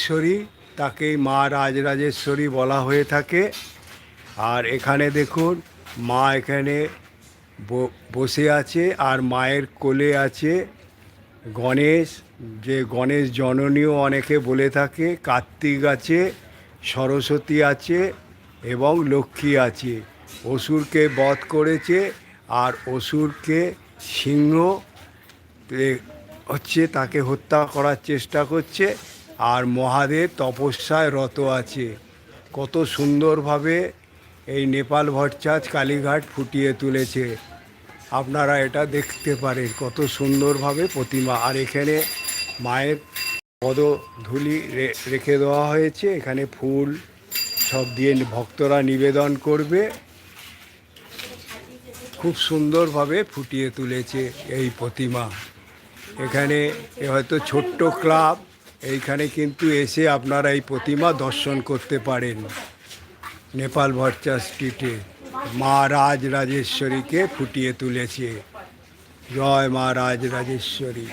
রাজরাজেশ্বরী তাকেই মা রাজরাজেশ্বরী বলা হয়ে থাকে। আর এখানে দেখুন, মা এখানে বসে আছে, আর মায়ের কোলে আছে। গণেশ, যে গণেশ জননীও অনেকে বলে থাকে, কার্তিক আছে, সরস্বতী আছে, এবং লক্ষ্মী আছে। অসুরকে বধ করেছে, আর অসুরকে সিংহ হচ্ছে, তাকে হত্যা করার চেষ্টা করছে। আর মহাদেব তপস্যায় রত আছে। কত সুন্দরভাবে এই নেপাল ভট্টাচ কালীঘাট ফুটিয়ে তুলেছে। আপনারা এটা দেখতে পারেন, কত সুন্দরভাবে প্রতিমা। আর এখানে মায়ের পদধূলি রেখে দেওয়া হয়েছে। এখানে ফুল সব দিয়ে ভক্তরা নিবেদন করবে। খুব সুন্দরভাবে ফুটিয়ে তুলেছে এই প্রতিমা। এখানে হয়তো ছোট্ট ক্লাব এইখানে কিন্তু এসে আপনারা এই প্রতিমা দর্শন করতে পারেন নেপাল ভট্টা স্ট্রিটে। মা রাজ রাজেশ্বরীকে ফুটিয়ে তুলেছে। জয় মা রাজ রাজেশ্বরী